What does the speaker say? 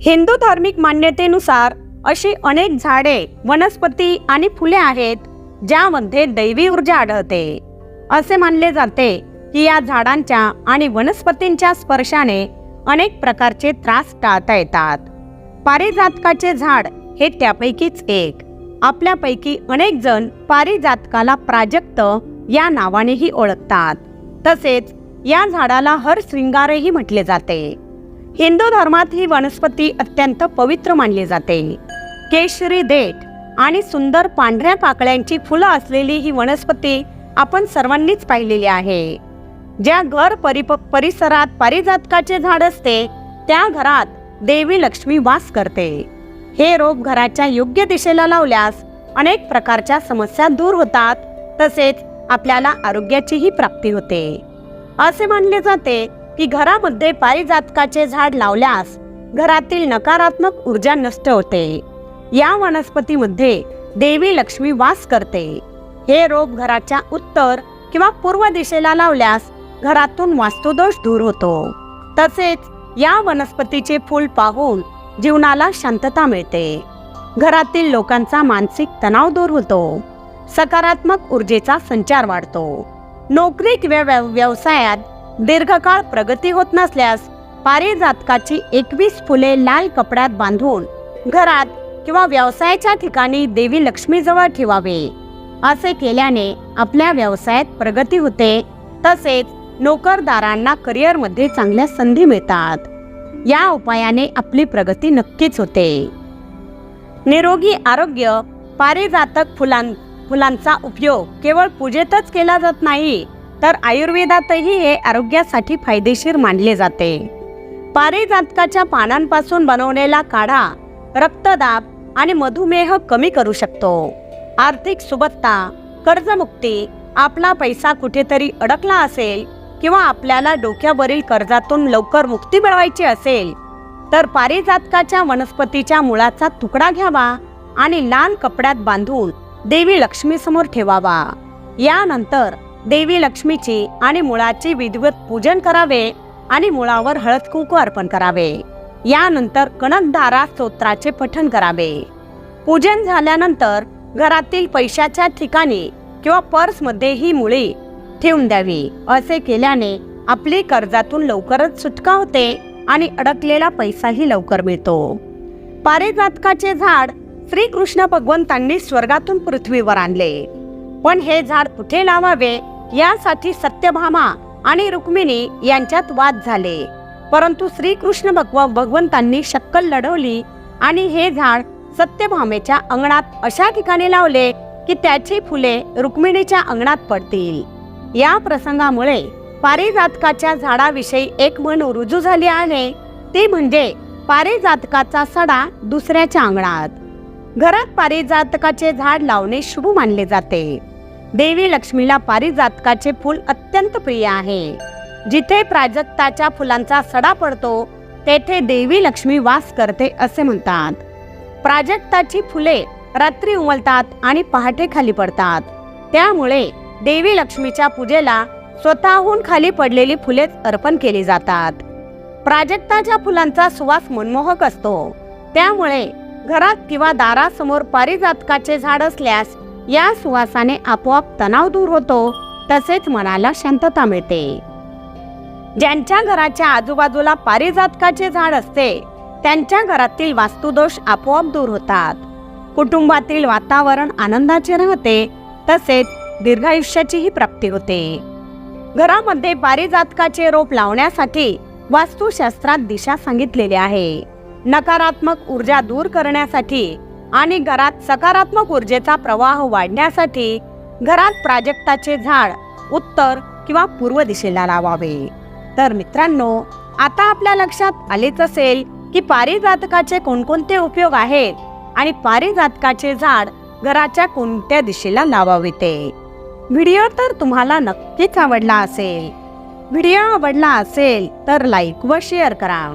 हिंदू धार्मिक मान्यतेनुसार अशी अनेक झाडे वनस्पती आणि फुले आहेत ज्यामध्ये दैवी ऊर्जा आढळते. असे मानले जाते की या झाडांच्या आणि वनस्पतींच्या स्पर्शाने अनेक प्रकारचे त्रास टाळता येतात. पारिजातकाचे झाड हे त्यापैकीच एक. आपल्यापैकी अनेक जण पारिजातकाला प्राजक्त या नावानेही ओळखतात. तसेच या झाडाला हर श्रृंगारही म्हटले जाते. हिंदू धर्मात ही वनस्पती अत्यंत पवित्र मानली जाते. केशरी देठ आणि सुंदर पांढऱ्या पाकळ्यांची फुलं असलेली ही वनस्पती आपण सर्वांनीच पाहिलेली आहे. ज्या घर परिप परिसरात पारिजातकाचे झाड असते त्या घरात देवी लक्ष्मी वास करते. हे रोप घराच्या योग्य दिशेला लावल्यास अनेक प्रकारच्या समस्या दूर होतात तसेच आपल्याला आरोग्याचीही प्राप्ती होते. असे मानले जाते की घरामध्ये पारिजातकाचे झाड लावल्यास घरातील नकारात्मक ऊर्जा नष्ट होते. या वनस्पतीमध्ये देवी लक्ष्मी वास करते. हे रोप घराच्या उत्तर किंवा पूर्व दिशेला लावल्यास घरातून वास्तुदोष दूर होतो. तसेच या वनस्पतीचे फूल पाहून जीवनाला शांतता मिळते. घरातील लोकांचा मानसिक तणाव दूर होतो. सकारात्मक ऊर्जेचा संचार वाढतो. नोकरी किंवा व्यव- व्यवसायात दीर्घकाळ प्रगती होत नसल्यास पारिजातकाची एकवीस फुले लाल कपड्यात बांधून घरात किंवा व्यवसायाच्या ठिकाणी देवी लक्ष्मीजवळ ठेवावे. असे केल्याने आपल्या व्यवसायात प्रगती होते. तसेच नोकरदारांना करिअरमध्ये चांगल्या संधी मिळतात. या उपायाने आपली प्रगती नक्कीच होते. निरोगी आरोग्य पारिजातक फुलां फुलांचा उपयोग केवळ पूजेतच केला जात नाही तर आयुर्वेदातही हे आरोग्यासाठी फायदेशीर मानले जाते. पारिजातकाच्या पानांपासून बनवलेला काढा रक्तदाब आणि मधुमेह कमी करू शकतो. आर्थिक सुबत्ता कर्जमुक्ती आपला पैसा कुठेतरी अडकला असेल किंवा आपल्याला डोक्यावरील कर्जातून लवकर मुक्ती मिळवायची असेल तर पारिजातकाच्या वनस्पतीच्या मुळाचा तुकडा घ्यावा आणि लाल कपड्यात बांधून देवी लक्ष्मी समोर ठेवावा. यानंतर देवी लक्ष्मीची आणि मुळाची विधिवत पूजन करावे आणि मुळावर हळद कुंकू अर्पण करावे. यानंतर कणकदारा स्तोत्राचे पठण करावे. पूजन झाल्यानंतर घरातील पैशाच्या ठिकाणी किंवा पर्समध्ये ही मुळी ठेवून द्यावी. असे केल्याने आपली कर्जातून लवकरच सुटका होते आणि अडकलेला पैसाही लवकर मिळतो. पारिजातकाचे झाड श्रीकृष्ण भगवंतांनी स्वर्गातून पृथ्वीवर आणले. पण हे झाड कुठे लावावे? यासाठी सत्यभामा आणि रुक्मिणी यांच्यात वाद झाले. परंतु श्रीकृष्ण भगव भगवंतांनी शक्कल लढवली आणि हे झाड सत्यभामेच्या अंगणात अशा ठिकाणी लावले की त्याची फुले रुक्मिणीच्या अंगणात पडतील. या प्रसंगामुळे पारिजातकाच्या झाडाविषयी एक म्हण रुजू झाली आहे. ती म्हणजे पारिजातकाचा सडा दुसऱ्याच्या अंगणात. घरात पारिजातकाचे झाड लावणे शुभ मानले जाते. देवी लक्ष्मीला पारिजातकाचे फूल अत्यंत प्रिय आहे. जिथे प्राजक्ताच्या फुलांचा सडा पडतो तेथे देवी लक्ष्मी वास करते असे म्हणतात. प्राजक्ताची फुले रात्री उमलतात आणि पहाटे खाली पडतात. त्यामुळे देवी लक्ष्मीच्या पूजेला स्वतःहून खाली पडलेली फुलेच अर्पण केली जातात. प्राजक्ताच्या फुलांचा सुवास मनमोहक असतो. त्यामुळे घरात किंवा दारासमोर पारिजातकाचे झाड असल्यास या सुवासाने आपोआप तणाव दूर होतो तसेच मनाला शांतता मिळते. ज्यांच्या घराच्या आजूबाजूला पारिजातकाचे झाड असते त्यांच्या घरातील वास्तुदोष आपोआप दूर होतात. कुटुंबातील वातावरण आनंदाचे राहते तसेच दीर्घायुष्याचीही प्राप्ती होते. घरामध्ये पारिजातकाचे रोप लावण्यासाठी वास्तुशास्त्रात दिशा सांगितलेली आहे. नकारात्मक ऊर्जा दूर करण्यासाठी आणि घरात सकारात्मक ऊर्जेचा प्रवाह वाढण्यासाठी घरात प्राजक्ताचे झाड उत्तर किंवा पूर्व दिशेला लावावे. तर मित्रांनो आता आपल्या लक्षात आलेच असेल की पारिजातकाचे कोणकोणते उपयोग आहेत आणि पारिजातकाचे झाड घराच्या कोणत्या दिशेला लावावे ते. व्हिडिओ तर तुम्हाला नक्कीच आवडला असेल. व्हिडिओ आवडला असेल तर लाईक व शेअर करा.